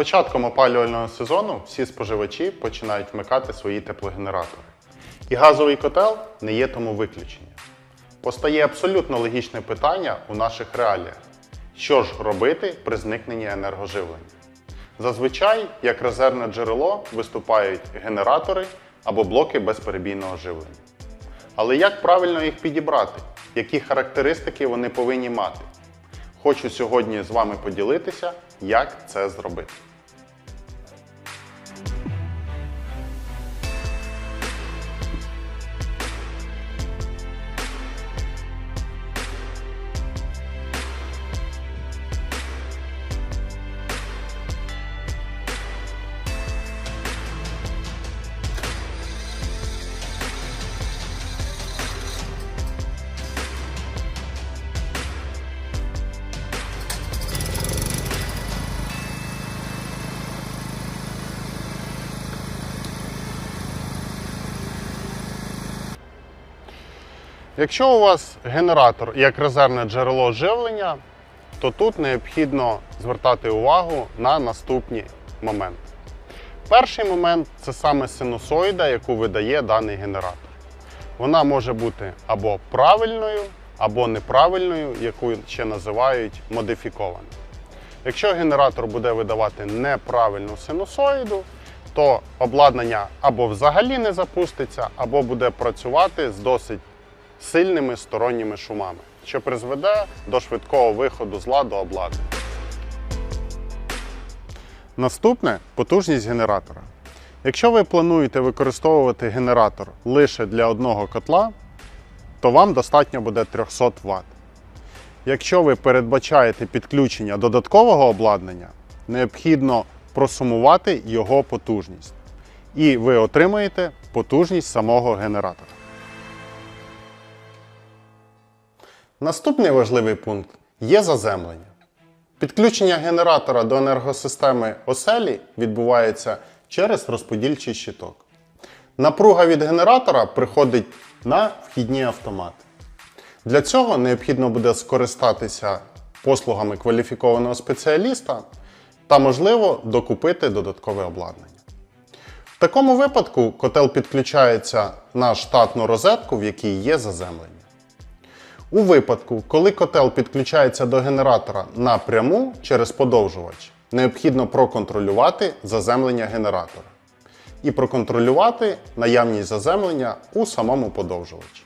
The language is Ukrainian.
початком опалювального сезону всі споживачі починають вмикати свої теплогенератори. І газовий котел не є тому виключенням. Постає абсолютно логічне питання у наших реаліях: що ж робити при зникненні енергоживлення? Зазвичай, як резервне джерело, виступають генератори або блоки безперебійного живлення. Але як правильно їх підібрати? Які характеристики вони повинні мати? Хочу сьогодні з вами поділитися, як це зробити. Якщо у вас генератор як резервне джерело живлення, то тут необхідно звертати увагу на наступні моменти. Перший момент це саме синусоїда, яку видає даний генератор. Вона може бути або правильною, або неправильною, яку ще називають модифікованою. Якщо генератор буде видавати неправильну синусоїду, то обладнання або взагалі не запуститься, або буде працювати з досить сильними сторонніми шумами, що призведе до швидкого виходу з ладу обладнання. Наступне потужність генератора. Якщо ви плануєте використовувати генератор лише для одного котла, то вам достатньо буде 300 Вт. Якщо ви передбачаєте підключення додаткового обладнання, необхідно просумувати його потужність. І ви отримаєте потужність самого генератора. Наступний важливий пункт є заземлення. Підключення генератора до енергосистеми оселі відбувається через розподільчий щиток. Напруга від генератора приходить на вхідні автомати. Для цього необхідно буде скористатися послугами кваліфікованого спеціаліста та, можливо, докупити додаткове обладнання. В такому випадку котел підключається на штатну розетку, в якій є заземлення. У випадку, коли котел підключається до генератора напряму через подовжувач, необхідно проконтролювати заземлення генератора і проконтролювати наявність заземлення у самому подовжувачі.